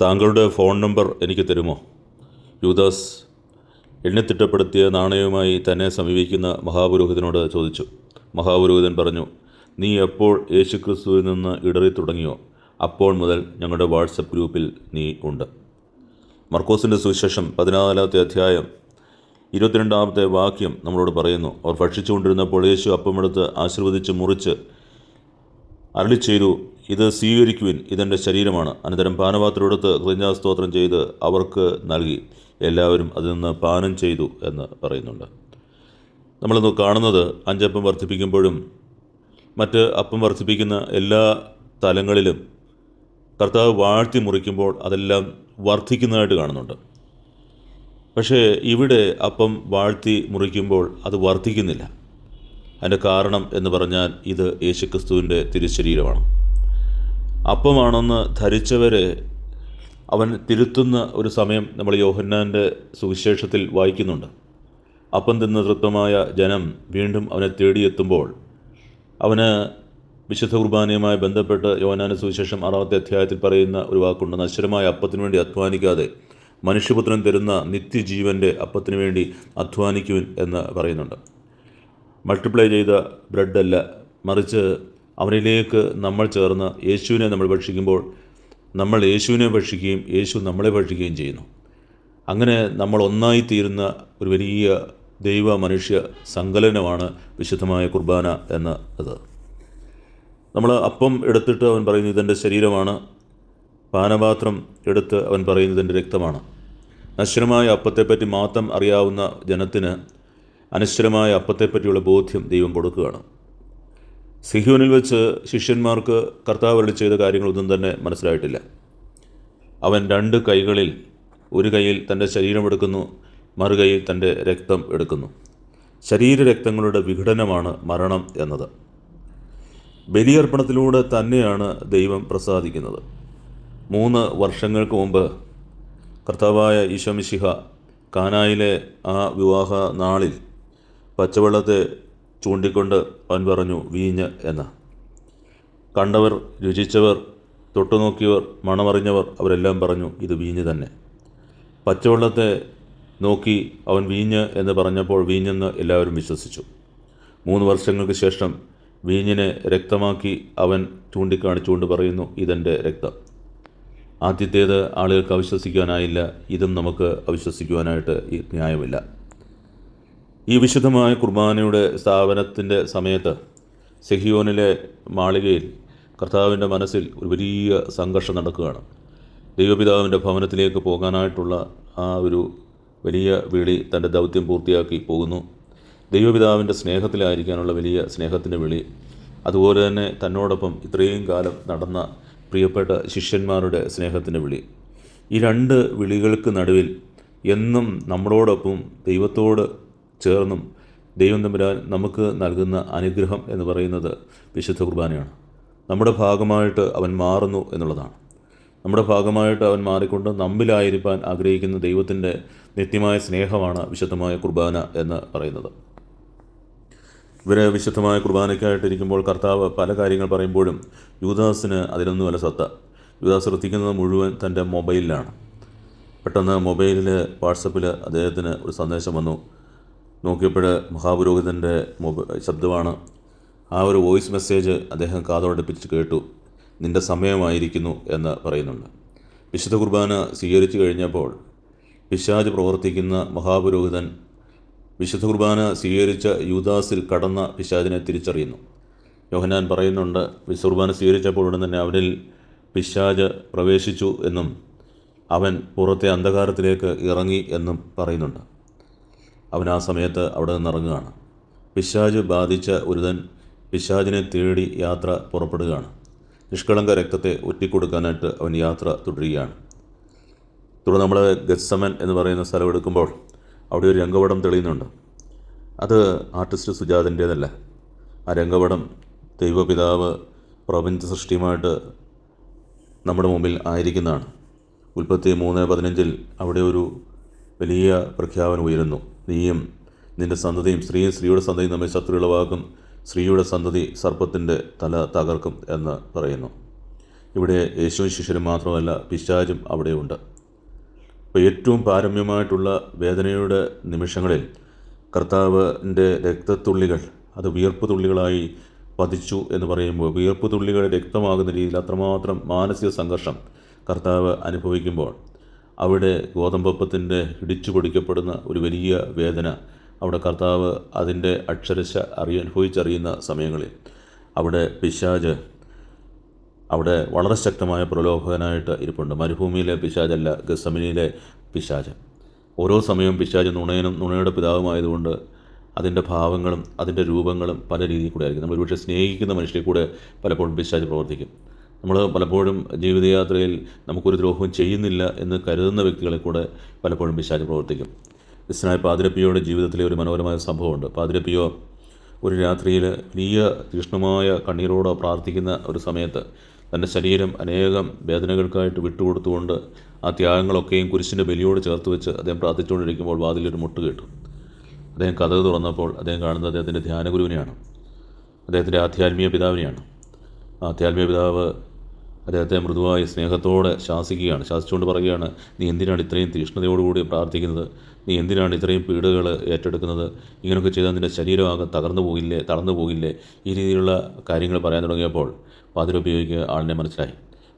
താങ്കളുടെ phone number എനിക്ക് തരുമോ? യൂദാസ് എണ്ണിത്തിട്ടപ്പെടുത്തിയ നാണയവുമായി തന്നെ സമീപിക്കുന്ന മഹാപുരോഹിതനോട് ചോദിച്ചു. മഹാപുരോഹിതൻ പറഞ്ഞു നീ എപ്പോൾ യേശുക്രിസ്തുവിൽ നിന്ന് ഇടറി തുടങ്ങിയോ അപ്പോൾ മുതൽ ഞങ്ങളുടെ വാട്സപ്പ് ഗ്രൂപ്പിൽ നീ ഉണ്ട്. മർക്കോസിന്റെ സുവിശേഷം പതിനാലാമത്തെ അധ്യായം ഇരുപത്തിരണ്ടാമത്തെ വാക്യം നമ്മളോട് പറയുന്നു അവർ ഭക്ഷിച്ചുകൊണ്ടിരുന്നപ്പോൾ യേശു അപ്പമെടുത്ത് ആശീർവദിച്ച് മുറിച്ച് അരളി ഇത് സ്വീകരിക്കുവിൻ. ഇതെന്റെ ശരീരമാണ്. അനന്തരം പാനപാത്രം എടുത്ത് കൃതജ്ഞാസ്തോത്രം ചെയ്ത് അവർക്ക് നൽകി. എല്ലാവരും അതിൽ നിന്ന് പാനം ചെയ്തു എന്ന് പറയുന്നുണ്ട്. നമ്മളിന്ന് കാണുന്നത് അഞ്ചപ്പം വർദ്ധിപ്പിക്കുമ്പോഴും മറ്റ് അപ്പം വർദ്ധിപ്പിക്കുന്ന എല്ലാ തലങ്ങളിലും കർത്താവ് വാഴ്ത്തി മുറിക്കുമ്പോൾ അതെല്ലാം വർദ്ധിക്കുന്നതായിട്ട് കാണുന്നുണ്ട്. പക്ഷേ ഇവിടെ അപ്പം വാഴ്ത്തി മുറിക്കുമ്പോൾ അത് വർദ്ധിക്കുന്നില്ല. അതിന്റെ കാരണം എന്ന് പറഞ്ഞാൽ ഇത് യേശുക്രിസ്തുവിന്റെ തിരുശരീരമാണ്. അപ്പമാണെന്ന് ധരിച്ചവരെ അവൻ തിരുത്തുന്ന ഒരു സമയം നമ്മൾ യോഹന്നാന്റെ സുവിശേഷത്തിൽ വായിക്കുന്നുണ്ട്. അപ്പം തിന്ന തൃപ്തമായ ജനം വീണ്ടും അവനെ തേടിയെത്തുമ്പോൾ അവന് വിശുദ്ധ കുർബാനയുമായി ബന്ധപ്പെട്ട് യോഹന്നാന്റെ സുവിശേഷം ആറാമത്തെ അധ്യായത്തിൽ പറയുന്ന ഒരു വാക്കുണ്ട്. നശ്വരമായ അപ്പത്തിനു വേണ്ടി അധ്വാനിക്കാതെ മനുഷ്യപുത്രൻ തരുന്ന നിത്യജീവന്റെ അപ്പത്തിനു വേണ്ടി അധ്വാനിക്കുവിൻ എന്ന് പറയുന്നുണ്ട്. മൾട്ടിപ്ലൈ ചെയ്ത ബ്രെഡല്ല മറിച്ച് അവനിലേക്ക് നമ്മൾ ചേർന്ന് യേശുവിനെ നമ്മൾ ഭക്ഷിക്കുമ്പോൾ നമ്മൾ യേശുവിനെ ഭക്ഷിക്കുകയും യേശു നമ്മളെ ഭക്ഷിക്കുകയും ചെയ്യുന്നു. അങ്ങനെ നമ്മൾ ഒന്നായി തീരുന്ന ഒരു വലിയ ദൈവ മനുഷ്യ സങ്കലനമാണ് വിശുദ്ധമായ കുർബാന എന്ന അത് നമ്മൾ അപ്പം എടുത്തിട്ട് അവൻ പറയുന്നത് ഇതെന്റെ ശരീരമാണ്. പാനപാത്രം എടുത്ത് അവൻ പറയുന്നത് എന്റെ രക്തമാണ്. നശ്വരമായ അപ്പത്തെപ്പറ്റി മാത്രം അറിയാവുന്ന ജനത്തിന് അനശ്വരമായ അപ്പത്തെപ്പറ്റിയുള്ള ബോധ്യം ദൈവം കൊടുക്കുകയാണ്. സിഹ്യോനിൽ വെച്ച് ശിഷ്യന്മാർക്ക് കർത്താവ് അവരുടെ ചെയ്ത കാര്യങ്ങളൊന്നും തന്നെ മനസ്സിലായിട്ടില്ല. അവൻ രണ്ട് കൈകളിൽ ഒരു കൈയിൽ തന്റെ ശരീരം എടുക്കുന്നു മറുകൈയിൽ തന്റെ രക്തം എടുക്കുന്നു. ശരീരരക്തങ്ങളുടെ വിഘടനമാണ് മരണം എന്നത്. ബലിയർപ്പണത്തിലൂടെ തന്നെയാണ് ദൈവം പ്രസാദിക്കുന്നത്. മൂന്ന് വർഷങ്ങൾക്ക് മുമ്പ് കർത്താവായ ഈശോമിശിഹ കാനായിലെ ആ വിവാഹ നാളിൽ പച്ചവെള്ളത്തെ ചൂണ്ടിക്കൊണ്ട് അവൻ പറഞ്ഞു വീഞ്ഞ് എന്ന്. കണ്ടവർ രുചിച്ചവർ തൊട്ടുനോക്കിയവർ മണമറിഞ്ഞവർ അവരെല്ലാം പറഞ്ഞു ഇത് വീഞ്ഞ് തന്നെ. പച്ചവെള്ളത്തെ നോക്കി അവൻ വീഞ്ഞ് എന്ന് പറഞ്ഞപ്പോൾ വീഞ്ഞെന്ന് എല്ലാവരും വിശ്വസിച്ചു. മൂന്ന് വർഷങ്ങൾക്ക് ശേഷം വീഞ്ഞിനെ രക്തമാക്കി അവൻ ചൂണ്ടിക്കാണിച്ചുകൊണ്ട് പറയുന്നു ഇതെന്റെ രക്തം. ആദ്യത്തേത് ആളുകൾക്ക് അവിശ്വസിക്കുവാനായില്ല ഇതും നമുക്ക് അവിശ്വസിക്കുവാനായിട്ട് ന്യായമില്ല. ഈ വിശുദ്ധമായ കുർബാനയുടെ സ്ഥാപനത്തിന്റെ സമയത്ത് സെഹിയോനിലെ മാളികയിൽ കർത്താവിന്റെ മനസ്സിൽ ഒരു വലിയ സംഘർഷം നടക്കുകയാണ്. ദൈവപിതാവിന്റെ ഭവനത്തിലേക്ക് പോകാനായിട്ടുള്ള ആ ഒരു വലിയ വിളി തന്റെ ദൗത്യം പൂർത്തിയാക്കി പോകുന്നു. ദൈവപിതാവിന്റെ സ്നേഹത്തിലായിരിക്കാനുള്ള വലിയ സ്നേഹത്തിന്റെ വിളി. അതുപോലെ തന്നെ തന്നോടൊപ്പം ഇത്രയും കാലം നടന്ന പ്രിയപ്പെട്ട ശിഷ്യന്മാരുടെ സ്നേഹത്തിന്റെ വിളി. ഈ രണ്ട് വിളികൾക്ക് നടുവിൽ എന്നും നമ്മളോടൊപ്പം ദൈവത്തോട് ചേർന്നും ദൈവം തമ്പുരാൻ നമുക്ക് നൽകുന്ന അനുഗ്രഹം എന്ന് പറയുന്നത് വിശുദ്ധ കുർബാനയാണ്. നമ്മുടെ ഭാഗമായിട്ട് അവൻ മാറുന്നു എന്നുള്ളതാണ്. നമ്മുടെ ഭാഗമായിട്ട് അവൻ മാറിക്കൊണ്ട് നമ്മിലായിരിക്കാൻ ആഗ്രഹിക്കുന്ന ദൈവത്തിന്റെ നിത്യമായ സ്നേഹമാണ് വിശുദ്ധമായ കുർബാന എന്ന് പറയുന്നത്. ഇവരെ വിശുദ്ധമായ കുർബാനയ്ക്കായിട്ടിരിക്കുമ്പോൾ കർത്താവ് പല കാര്യങ്ങൾ പറയുമ്പോഴും യൂദാസിന് അതിലൊന്നുമല്ല സത്ത യൂദാസ് ശ്രദ്ധിക്കുന്നത് മുഴുവൻ തന്റെ മൊബൈലിലാണ്. പെട്ടെന്ന് മൊബൈലിൽ വാട്സപ്പിൽ അദ്ദേഹത്തിന് ഒരു സന്ദേശം വന്നു. നോക്കിയപ്പോൾ മഹാപുരോഹിതന്റെ മൊബ ശബ്ദമാണ്. ആ ഒരു വോയിസ് മെസ്സേജ് അദ്ദേഹം കാതോടിപ്പിച്ച് കേട്ടു. നിന്റെ സമയമായിരിക്കുന്നു എന്ന് പറയുന്നുണ്ട്. വിശുദ്ധ കുർബാന സ്വീകരിച്ചു കഴിഞ്ഞപ്പോൾ പിശാജ് പ്രവർത്തിക്കുന്ന മഹാപുരോഹിതൻ വിശുദ്ധ കുർബാന സ്വീകരിച്ച യൂദാസിൽ കടന്ന പിശാജിനെ തിരിച്ചറിയുന്നു. യോഹനാൻ പറയുന്നുണ്ട് വിശുദ്ധ കുർബാന സ്വീകരിച്ചപ്പോൾ ഉടൻ തന്നെ അവനിൽ പിശാജ് പ്രവേശിച്ചു എന്നും അവൻ പുറത്തെ അന്ധകാരത്തിലേക്ക് ഇറങ്ങി എന്നും പറയുന്നുണ്ട്. അവൻ ആ സമയത്ത് അവിടെ നിന്ന് ഇറങ്ങുകയാണ് പിശാജ് ബാധിച്ച ഒരുതൻ പിശാജിനെ തേടി യാത്ര പുറപ്പെടുകയാണ്. നിഷ്കളങ്ക രക്തത്തെ ഒറ്റിക്കൊടുക്കാനായിട്ട് അവൻ യാത്ര തുടരുകയാണ്. തുടർന്ന് നമ്മൾ ഗസ്സമൻ എന്ന് പറയുന്ന സ്ഥലം എടുക്കുമ്പോൾ അവിടെ ഒരു രംഗപടം തെളിയുന്നുണ്ട്. അത് ആർട്ടിസ്റ്റ് സുജാതന്റേതല്ല. ആ രംഗപടം ദൈവപിതാവ് പ്രപഞ്ച സൃഷ്ടിയുമായിട്ട് നമ്മുടെ മുമ്പിൽ ആയിരിക്കുന്നതാണ്. ഉൽപ്പത്തി മൂന്ന് പതിനഞ്ചിൽ അവിടെ ഒരു വലിയ പ്രഖ്യാപനം ഉയരുന്നു. നീയും നിന്റെ സന്തതിയും സ്ത്രീയും സ്ത്രീയുടെ സന്തതിയും തമ്മിൽ ശത്രുളവാക്കും സ്ത്രീയുടെ സന്തതി സർപ്പത്തിന്റെ തല തകർക്കും എന്ന് പറയുന്നു. ഇവിടെ യേശു ശിഷ്യരും മാത്രമല്ല പിശാചും അവിടെയുണ്ട്. അപ്പോൾ ഏറ്റവും പാരമ്യമായിട്ടുള്ള വേദനയുടെ നിമിഷങ്ങളിൽ കർത്താവിന്റെ രക്തത്തുള്ളികൾ അത് വിയർപ്പ് തുള്ളികളായി പതിച്ചു എന്ന് പറയുമ്പോൾ വിയർപ്പ് തുള്ളികൾ രക്തമാകുന്ന രീതിയിൽ അത്രമാത്രം മാനസിക സംഘർഷം കർത്താവ് അനുഭവിക്കുമ്പോൾ അവിടെ ഗോതമ്പപ്പത്തിന്റെ ഇടിച്ചു പൊടിക്കപ്പെടുന്ന ഒരു വലിയ വേദന അവിടെ കർത്താവ് അതിന്റെ അക്ഷരശ അറിയ അനുഭവിച്ചറിയുന്ന സമയങ്ങളിൽ. അവിടെ പിശാജ് അവിടെ വളരെ ശക്തമായ പ്രലോഭകനായിട്ട് ഇരിപ്പുണ്ട്. മരുഭൂമിയിലെ പിശാജല്ല ഗസമിനിയിലെ പിശാജ്. ഓരോ സമയവും പിശാജ് നുണയനും നുണയുടെ പിതാവുമായതുകൊണ്ട് അതിന്റെ ഭാവങ്ങളും അതിന്റെ രൂപങ്ങളും പല രീതിയിൽ കൂടെ ആയിരിക്കും. നമ്മൾ ഒരുപക്ഷെ സ്നേഹിക്കുന്ന മനുഷ്യരെ കൂടെ പലപ്പോഴും പിശാജ് പ്രവർത്തിക്കും. നമ്മൾ പലപ്പോഴും ജീവിതയാത്രയിൽ നമുക്കൊരു ദ്രോഹവും ചെയ്യുന്നില്ല എന്ന് കരുതുന്ന വ്യക്തികളെ കൂടെ പലപ്പോഴും പിശാച് പ്രവർത്തിക്കും. ക്രിസ്ത്യനായ പാതിരപ്പിയോയുടെ ജീവിതത്തിലെ ഒരു മനോഹരമായ സംഭവമുണ്ട്. പാതിരപ്പിയോ ഒരു രാത്രിയിൽ വലിയ തീക്ഷ്ണമായ കണ്ണീരോടെ പ്രാർത്ഥിക്കുന്ന ഒരു സമയത്ത് തന്റെ ശരീരം അനേകം വേദനകൾക്കായിട്ട് വിട്ടുകൊടുത്തുകൊണ്ട് ആ ത്യാഗങ്ങളൊക്കെയും കുരിശിന്റെ ബലിയോട് ചേർത്ത് വെച്ച് അദ്ദേഹം പ്രാർത്ഥിച്ചുകൊണ്ടിരിക്കുമ്പോൾ വാതിലൊരു മുട്ട് കേട്ടു. അദ്ദേഹം കഥ തുറന്നപ്പോൾ അദ്ദേഹം കാണുന്നത് അദ്ദേഹത്തിന്റെ ധ്യാനഗുരുവിനെയാണ്. അദ്ദേഹത്തിന്റെ ആധ്യാത്മിക പിതാവിനെയാണ്. ആ ആധ്യാത്മിക പിതാവ് അദ്ദേഹത്തെ മൃദുവായ സ്നേഹത്തോടെ ശാസിക്കുകയാണ് ശാസിച്ചുകൊണ്ട് പറയുകയാണ് നീ എന്തിനാണ് ഇത്രയും തീക്ഷ്ണതയോടുകൂടി പ്രാർത്ഥിക്കുന്നത്? നീ എന്തിനാണ് ഇത്രയും പീഡകൾ ഏറ്റെടുക്കുന്നത്? ഇങ്ങനെയൊക്കെ ചെയ്താൽ നിന്റെ ശരീരമാകെ തകർന്നു പോകില്ലേ തളർന്നു പോകില്ലേ? ഈ രീതിയിലുള്ള കാര്യങ്ങൾ പറയാൻ തുടങ്ങിയപ്പോൾ പാതിരുപയോഗിക്കുക ആളിനെ മനസ്സിലായി.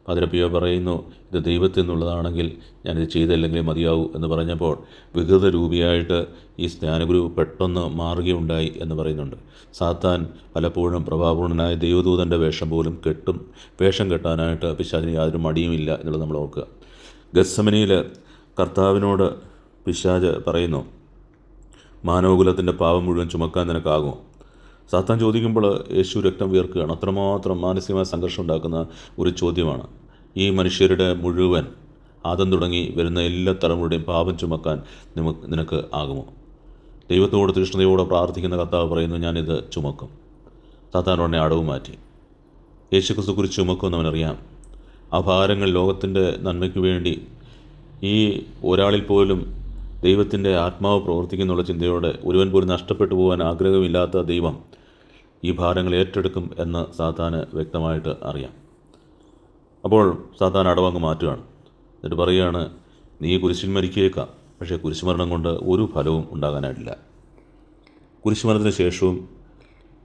പാതിരപ്പിയോ പറയുന്നു ഇത് ദൈവത്തിൽ നിന്നുള്ളതാണെങ്കിൽ ഞാനിത് ചെയ്തില്ലെങ്കിൽ മതിയാവൂ എന്ന് പറഞ്ഞപ്പോൾ വികൃതരൂപിയായിട്ട് ഈ ജ്ഞാനഗുരു പെട്ടെന്ന് മാറുകയുണ്ടായി എന്ന് പറയുന്നുണ്ട്. സാത്താൻ പലപ്പോഴും പ്രഭാപൂർണനായ ദൈവദൂതന്റെ വേഷം പോലും കെട്ടും വേഷം കെട്ടാനായിട്ട് പിശാചിന് യാതൊരു മടിയുമില്ല എന്നുള്ളത് നമ്മൾ ഓർക്കുക. ഗസ്സമനിയിൽ കർത്താവിനോട് പിശാജ് പറയുന്നു മാനവകുലത്തിന്റെ പാപം മുഴുവൻ ചുമക്കാൻ നിനക്കാകുമോ സാത്താൻ ചോദിക്കുമ്പോൾ യേശു രക്തം വീർക്കുകയാണ്. അത്രമാത്രം മാനസികമായ സംഘർഷം ഉണ്ടാക്കുന്ന ഒരു ചോദ്യമാണ്. ഈ മനുഷ്യരുടെ മുഴുവൻ ആദം തുടങ്ങി വരുന്ന എല്ലാ തലമുറയുടെയും പാപം ചുമക്കാൻ നിമക്ക് നിനക്ക് ആകുമോ? ദൈവത്തോട് തീഷ്ണതയോടെ പ്രാർത്ഥിക്കുന്ന കർത്താവ് പറയുന്നു ഞാനിത് ചുമക്കും. സാത്താൻ ഉടനെ അടവ് മാറ്റി. യേശുക്രിസ്തു കുറിച്ച് ചുമക്കുമെന്ന് അവനറിയാം. ആ ഭാരങ്ങൾ ലോകത്തിന്റെ നന്മയ്ക്ക് വേണ്ടി ഈ ഒരാളിൽ പോലും ദൈവത്തിന്റെ ആത്മാവ് പ്രവർത്തിക്കുന്നുള്ള ചിന്തയോടെ ഒരുവൻ പോലും നഷ്ടപ്പെട്ടു പോകാൻ ആഗ്രഹമില്ലാത്ത ദൈവം ഈ ഭാരങ്ങൾ ഏറ്റെടുക്കും എന്ന് സാത്താന് വ്യക്തമായിട്ട് അറിയാം. അപ്പോൾ സാത്താൻ അടവങ്ങ് മാറ്റുകയാണ്. എന്നിട്ട് പറയുകയാണ് നീ കുരിശിൽ മരിക്കേക്കാം പക്ഷേ കുരിശുമരണം കൊണ്ട് ഒരു ഫലവും ഉണ്ടാകാനായിട്ടില്ല. കുരിശുമരണത്തിന് ശേഷവും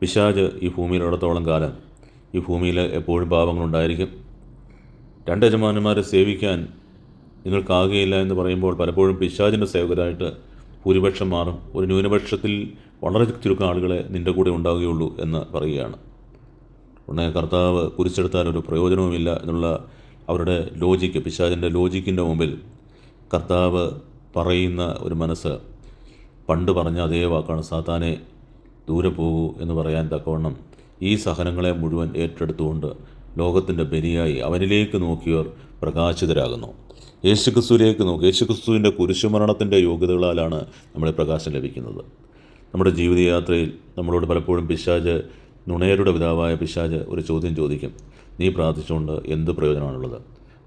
പിശാജ് ഈ ഭൂമിയിലുള്ളത്തോളം കാലം ഈ ഭൂമിയിൽ എപ്പോഴും പാപങ്ങളുണ്ടായിരിക്കും രണ്ട് യജമാനന്മാരെ സേവിക്കാൻ നിങ്ങൾക്കാകുകയില്ല എന്ന് പറയുമ്പോൾ പലപ്പോഴും പിശാചിന്റെ സേവകരായിട്ട് ഭൂരിപക്ഷം മാറും. ഒരു ന്യൂനപക്ഷത്തിൽ വളരെ ചുരുക്കം ആളുകളെ നിന്റെ കൂടെ ഉണ്ടാവുകയുള്ളൂ എന്ന് പറയുകയാണ്. ഉടനെ കർത്താവ് കുരിച്ചെടുത്താൽ ഒരു പ്രയോജനവുമില്ല എന്നുള്ള അവരുടെ ലോജിക്ക് പിശാചിന്റെ ലോജിക്കിന്റെ മുമ്പിൽ കർത്താവ് പറയുന്ന ഒരു മനസ്സ് പണ്ട് പറഞ്ഞ അതേ വാക്കാണ് സാത്താനെ ദൂരെ പോകൂ എന്ന് പറയാൻ തക്കവണ്ണം ഈ സഹനങ്ങളെ മുഴുവൻ ഏറ്റെടുത്തുകൊണ്ട് ലോകത്തിന്റെ ബലിയായി അവനിലേക്ക് നോക്കിയവർ പ്രകാശിതരാകുന്നു. യേശുക്രിസ്തുവിലേക്ക് നോക്കി യേശുക്രിസ്തുവിന്റെ കുരിശുമരണത്തിന്റെ യോഗ്യതകളാലാണ് നമ്മളെ പ്രകാശം ലഭിക്കുന്നത്. നമ്മുടെ ജീവിതയാത്രയിൽ നമ്മളോട് പലപ്പോഴും പിശാജ് നുണയരുടെ പിതാവായ പിശാജ് ഒരു ചോദ്യം ചോദിക്കും. നീ പ്രാർത്ഥിച്ചുകൊണ്ട് എന്ത് പ്രയോജനമാണുള്ളത്?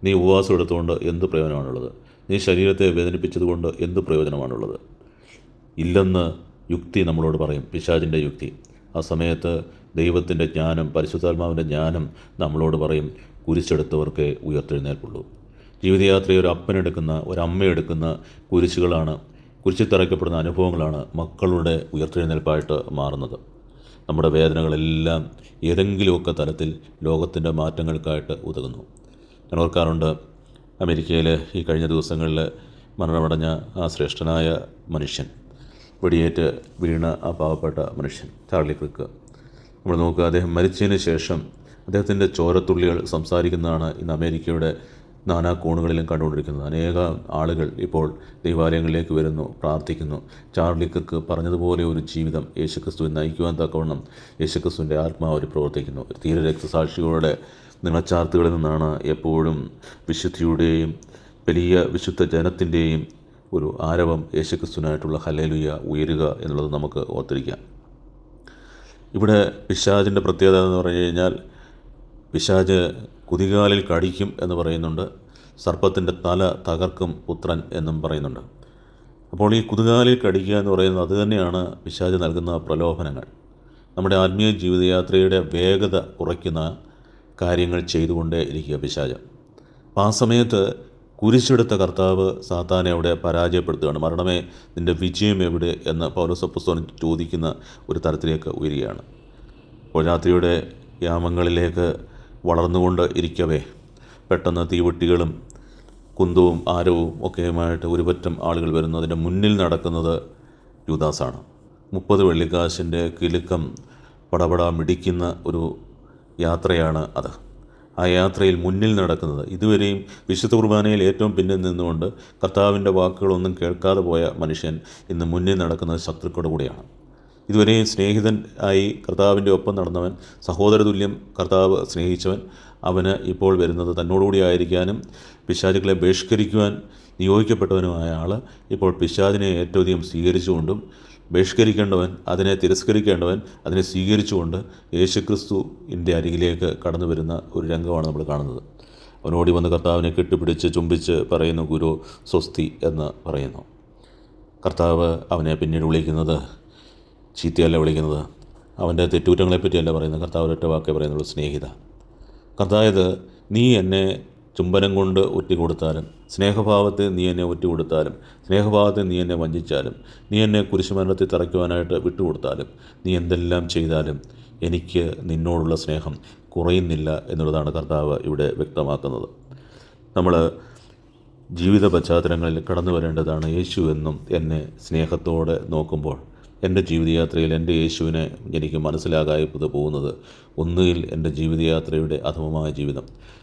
നീ ഉപവാസം എടുത്തുകൊണ്ട് എന്ത് പ്രയോജനമാണുള്ളത്? നീ ശരീരത്തെ വേദനിപ്പിച്ചതുകൊണ്ട് എന്ത് പ്രയോജനമാണുള്ളത്? ഇല്ലെന്ന് യുക്തി നമ്മളോട് പറയും പിശാജിന്റെ യുക്തി. ആ സമയത്ത് ദൈവത്തിന്റെ ജ്ഞാനം പരിശുദ്ധാത്മാവിന്റെ ജ്ഞാനം നമ്മളോട് പറയും കുരിശെടുത്തവർക്ക് ഉയർത്തെഴുന്നേൽപ്പുള്ളൂ. ജീവിതയാത്രയിൽ ഒരു അപ്പനെടുക്കുന്ന ഒരമ്മയെടുക്കുന്ന കുരിശുകളാണ് കുരിശിൽ തറയ്ക്കപ്പെടുന്ന അനുഭവങ്ങളാണ് മക്കളുടെ ഉയർത്തെഴുന്നേൽപ്പായിട്ട് മാറുന്നത്. നമ്മുടെ വേദനകളെല്ലാം ഏതെങ്കിലുമൊക്കെ തലത്തിൽ ലോകത്തിന്റെ മാറ്റങ്ങൾക്കായിട്ട് ഉതകുന്നു. ഞാൻ ഓർക്കാറുണ്ട് അമേരിക്കയിൽ ഈ കഴിഞ്ഞ ദിവസങ്ങളിൽ മരണമടഞ്ഞ ആ ശ്രേഷ്ഠനായ മനുഷ്യൻ വെടിയേറ്റ് വീണ ആ പാവപ്പെട്ട മനുഷ്യൻ ചാർലി ക്രിക്ക്. നമ്മൾ നോക്കുക. അദ്ദേഹം മരിച്ചതിന് ശേഷം അദ്ദേഹത്തിന്റെ ചോരത്തുള്ളികൾ സംസാരിക്കുന്നതാണ് ഇന്ന് അമേരിക്കയുടെ നാനാ കോണുകളിലും കണ്ടുകൊണ്ടിരിക്കുന്നത്. അനേക ആളുകൾ ഇപ്പോൾ ദൈവാലയങ്ങളിലേക്ക് വരുന്നു പ്രാർത്ഥിക്കുന്നു. ചാർലി കക്ക് പറഞ്ഞതുപോലെ ഒരു ജീവിതം യേശുക്രിസ്തുവിനെ നയിക്കുവാൻ തക്കവണ്ണം യേശുക്രിസ്തുവിന്റെ ആത്മാവ് അവർ പ്രവർത്തിക്കുന്നു. തീര രക്തസാക്ഷികളുടെ നിണച്ചാർത്തുകളിൽ നിന്നാണ് എപ്പോഴും വിശുദ്ധിയുടെയും വലിയ വിശുദ്ധ ജനത്തിന്റെയും ഒരു ആരവം യേശുക്രിസ്തുവിനായിട്ടുള്ള ഹലേലുയ ഉയരുക എന്നുള്ളത് നമുക്ക് ഓർത്തിരിക്കാം. ഇവിടെ പിശാജിന്റെ പ്രത്യേകത എന്ന് പറഞ്ഞു കഴിഞ്ഞാൽ പിശാജ് കുതികാലിൽ കടിക്കും എന്ന് പറയുന്നുണ്ട്. സർപ്പത്തിന്റെ തല തകർക്കും പുത്രൻ എന്നും പറയുന്നുണ്ട്. അപ്പോൾ ഈ കുതികാലിൽ കടിക്കുക എന്ന് പറയുന്നത് അതുതന്നെയാണ് പിശാജ് നൽകുന്ന പ്രലോഭനങ്ങൾ. നമ്മുടെ ആത്മീയ ജീവിതയാത്രയുടെ വേഗത കുറയ്ക്കുന്ന കാര്യങ്ങൾ ചെയ്തുകൊണ്ടേ ഇരിക്കുക പിശാച്. അപ്പോൾ ആ സമയത്ത് കുരിശെടുത്ത കർത്താവ് സാത്താനെ അവിടെ പരാജയപ്പെടുത്തുകയാണ്. മരണമേ നിന്റെ വിജയം എവിടെ എന്ന് പൗരസപ്പുസ്തോൻ ചോദിക്കുന്ന ഒരു തരത്തിലേക്ക് ഉയരുകയാണ്. രാത്രിയുടെ യാമങ്ങളിലേക്ക് വളർന്നുകൊണ്ട് ഇരിക്കവേ. പെട്ടെന്ന് തീവെട്ടികളും കുന്തവും ആരവും ഒക്കെയുമായിട്ട് ഒരുപറ്റം ആളുകൾ വരുന്നു. അതിന്റെ മുന്നിൽ നടക്കുന്നത് യുദാസാണ്. മുപ്പത് വെള്ളിക്കാശിന്റെ കിലുക്കം പടപട മിടിക്കുന്ന ഒരു യാത്രയാണ് അത്. ആ യാത്രയിൽ മുന്നിൽ നടക്കുന്നത്. ഇതുവരെയും വിശുദ്ധ കുർബാനയിൽ ഏറ്റവും പിന്നിൽ നിന്നുകൊണ്ട് കർത്താവിന്റെ വാക്കുകളൊന്നും കേൾക്കാതെ പോയ മനുഷ്യൻ ഇന്ന് മുന്നിൽ നടക്കുന്നത് ശത്രുക്കളുടെ കൂടെയാണ്. ഇതുവരെയും സ്നേഹിതൻ ആയി കർത്താവിന്റെ ഒപ്പം നടന്നവൻ സഹോദരതുല്യം കർത്താവ് സ്നേഹിച്ചവൻ അവന് ഇപ്പോൾ വരുന്നത് തന്നോടുകൂടി ആയിരിക്കാനും പിശാചുക്കളെ ബഹിഷ്കരിക്കുവാൻ നിയോഗിക്കപ്പെട്ടവനുമായ ആൾ ഇപ്പോൾ പിശാചിനെ ഏറ്റവും അധികം സ്വീകരിച്ചുകൊണ്ടും ബഹിഷ്കരിക്കേണ്ടവൻ അതിനെ തിരസ്കരിക്കേണ്ടവൻ അതിനെ സ്വീകരിച്ചുകൊണ്ട് യേശുക്രിസ്തുവിന്റെ അരികിലേക്ക് കടന്നു വരുന്ന ഒരു രംഗമാണ് നമ്മൾ കാണുന്നത്. അവനോടി വന്ന് കർത്താവിനെ കെട്ടിപ്പിടിച്ച് ചുംബിച്ച് പറയുന്നു ഗുരു സ്വസ്തി എന്ന് പറയുന്നു. കർത്താവ് അവനെ പിന്നീട് വിളിക്കുന്നത് ചീത്തയല്ല വിളിക്കുന്നത് അവന്റെ തെറ്റുകുറ്റങ്ങളെപ്പറ്റിയല്ല പറയുന്നത്. കർത്താവ് ഒരൊറ്റ വാക്കേ പറയുന്നുള്ളൂ സ്നേഹിത കർത്തായത് നീ എന്നെ ചുംബനം കൊണ്ട് ഒറ്റി കൊടുത്താലും സ്നേഹഭാവത്തെ നീ എന്നെ ഒറ്റുകൊടുത്താലും സ്നേഹഭാവത്തെ നീ എന്നെ വഞ്ചിച്ചാലും നീ എന്നെ കുരിശുമരണത്തിൽ തറയ്ക്കുവാനായിട്ട് വിട്ടുകൊടുത്താലും നീ എന്തെല്ലാം ചെയ്താലും എനിക്ക് നിന്നോടുള്ള സ്നേഹം കുറയുന്നില്ല എന്നുള്ളതാണ് കർത്താവ് ഇവിടെ വ്യക്തമാക്കുന്നത്. നമ്മൾ ജീവിത പശ്ചാത്തലങ്ങളിൽ കടന്നു വരേണ്ടതാണ് യേശു എന്നും എന്നെ സ്നേഹത്തോടെ നോക്കുമ്പോൾ എന്റെ ജീവിതയാത്രയിൽ എന്റെ യേശുവിനെ എനിക്ക് മനസ്സിലാകാതെ പോകുന്നത് ഒന്നുകിൽ എന്റെ ജീവിതയാത്രയുടെ അധമമായ ജീവിതം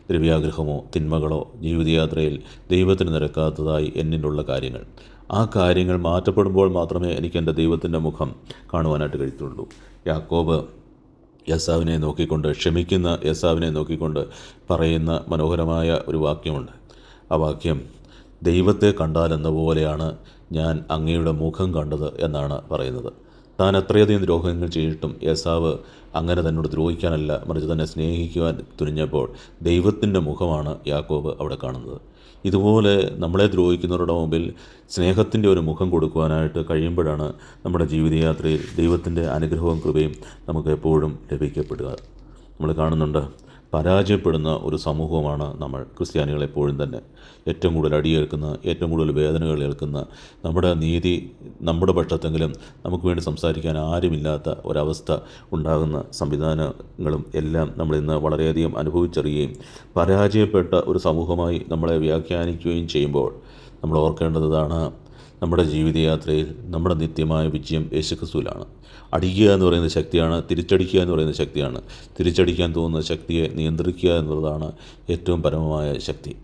ദ്രവ്യാഗ്രഹമോ തിന്മകളോ ജീവിതയാത്രയിൽ ദൈവത്തിന് നിരക്കാത്തതായി എന്നിലുള്ള കാര്യങ്ങൾ. ആ കാര്യങ്ങൾ മാറ്റപ്പെടുമ്പോൾ മാത്രമേ എനിക്ക് എന്റെ ദൈവത്തിന്റെ മുഖം കാണുവാനായിട്ട് കഴിയുള്ളൂ. യാക്കോബ് യസാവിനെ നോക്കിക്കൊണ്ട് ക്ഷമിക്കുന്ന യസാവിനെ നോക്കിക്കൊണ്ട് പറയുന്ന മനോഹരമായ ഒരു വാക്യമുണ്ട്. ആ വാക്യം ദൈവത്തെ കണ്ടാലെന്ന പോലെയാണ് ഞാൻ അങ്ങയുടെ മുഖം കണ്ടത് എന്നാണ് പറയുന്നത്. താൻ അത്രയധികം ദ്രോഹങ്ങൾ ചെയ്തിട്ടും യേസാവ് അങ്ങനെ തന്നോട് ദ്രോഹിക്കാനല്ല മറിച്ച് തന്നെ സ്നേഹിക്കുവാൻ തുനിഞ്ഞപ്പോൾ ദൈവത്തിന്റെ മുഖമാണ് യാക്കോബ് അവിടെ കാണുന്നത്. ഇതുപോലെ നമ്മളെ ദ്രോഹിക്കുന്നവരുടെ മുമ്പിൽ സ്നേഹത്തിന്റെ ഒരു മുഖം കൊടുക്കുവാനായിട്ട് കഴിയുമ്പോഴാണ് നമ്മുടെ ജീവിതയാത്രയിൽ ദൈവത്തിന്റെ അനുഗ്രഹവും കൃപയും നമുക്ക് എപ്പോഴും ലഭിക്കപ്പെടുക. നമ്മൾ കാണുന്നുണ്ട് പരാജയപ്പെടുന്ന ഒരു സമൂഹമാണ് നമ്മൾ ക്രിസ്ത്യാനികൾ എപ്പോഴും തന്നെ. ഏറ്റവും കൂടുതൽ അടിയേൽക്കുന്ന ഏറ്റവും കൂടുതൽ വേദനകൾ ഏൽക്കുന്ന നമ്മുടെ നീതി നമ്മുടെ പക്ഷത്തെങ്കിലും നമുക്ക് വേണ്ടി സംസാരിക്കാൻ ആരുമില്ലാത്ത ഒരവസ്ഥ ഉണ്ടാകുന്ന സംവിധാനങ്ങളും എല്ലാം നമ്മൾ ഇന്ന് വളരെയധികം അനുഭവിച്ചറിയുകയും പരാജയപ്പെട്ട ഒരു സമൂഹമായി നമ്മളെ വ്യാഖ്യാനിക്കുകയും ചെയ്യുമ്പോൾ നമ്മൾ ഓർക്കേണ്ടതാണ് നമ്മുടെ ജീവിതയാത്രയിൽ നമ്മുടെ നിത്യമായ വിജയം യേശുക്രിസ്തുവിലാണ്. അടിക്കുക എന്ന് പറയുന്ന ശക്തിയാണ് തിരിച്ചടിക്കുക എന്ന് പറയുന്ന ശക്തിയാണ്. തിരിച്ചടിക്കാൻ തോന്നുന്ന ശക്തിയെ നിയന്ത്രിക്കുക എന്നുള്ളതാണ് ഏറ്റവും പരമമായ ശക്തി.